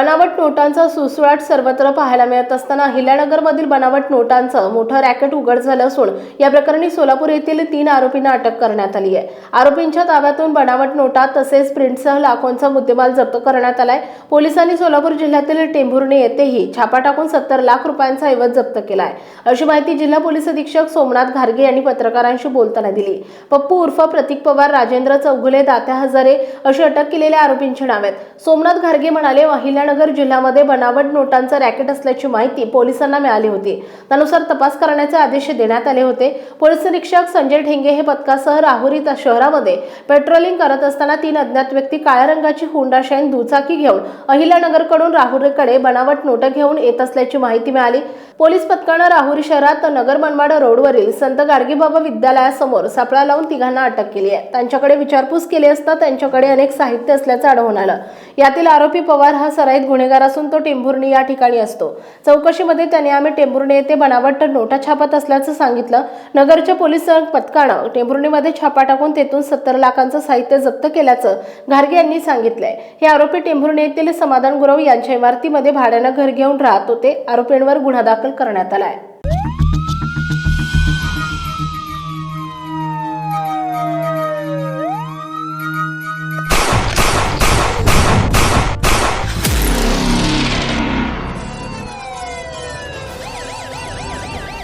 बनावट नोटांचा सुसुळाट सर्वत्र पाहायला मिळत असताना अहिल्यानगरमधील बनावट नोटांचं मोठं रॅकेट उघड झालं असून या प्रकरणी सोलापूर येथील तीन आरोपींना अटक करण्यात आली आहे. आरोपींच्या ताब्यातून बनावट नोटा तसेच प्रिंटसह लाखोंचा मुद्देमाल जप्त करण्यात आलाय. पोलिसांनी सोलापूर जिल्ह्यातील टेंभुर्णी येथेही छापा टाकून सत्तर लाख रुपयांचा ऐवज जप्त केला आहे अशी माहिती जिल्हा पोलीस अधीक्षक सोमनाथ घारगे यांनी पत्रकारांशी बोलताना दिली. पप्पू उर्फ प्रतीक पवार राजेंद्र चौघुले दात्या हजारे अशी अटक केलेल्या आरोपींची नाव आहेत. सोमनाथ घारगे म्हणाले महिला अहिल्यानगर जिल्ह्यामध्ये बनावट नोटांचं रॅकेट असल्याची माहिती पोलिसांना मिळाली होती. त्यानुसार तपास करण्याचे आदेश देण्यात आले होते. पोलीस निरीक्षक संजय ठेंगे हे पथकासह राहुरी शहरामध्ये पेट्रोलिंग करत असताना तीन अज्ञात व्यक्ती काळ्या रंगाची हुंडा शाईन दुचाकी घेऊन अहिल्यानगरकडून राहुरीकडे बनावट नोट घेऊन येत असल्याची माहिती मिळाली. पोलीस पथकानं राहुरी शहरात नगर मनमाड रोडवरील संत गाडगेबाबा विद्यालयासमोर सापळा लावून तिघांना अटक केली आहे. त्यांच्याकडे विचारपूस केली असता त्यांच्याकडे अनेक साहित्य असल्याचं आढळून आलं. यातील आरोपी पवार हा सर सराईत गुन्हेगार असून तो टेंभुर्णी या ठिकाणी असतो. चौकशीमध्ये त्याने आम्ही टेंभुर्णी येथे बनावट नोटा छापत असल्याचं सांगितलं. नगरच्या पोलीस पथकानं टेंभुर्णीमध्ये छापा टाकून तेथून सत्तर लाखांचं साहित्य जप्त केल्याचं घारगे यांनी सांगितलंय. हे आरोपी टेंभुर्णी येथील समाधान गुरव यांच्या इमारतीमध्ये भाड्यानं घर घेऊन राहत होते. आरोपींवर गुन्हा दाखल करण्यात आलाय.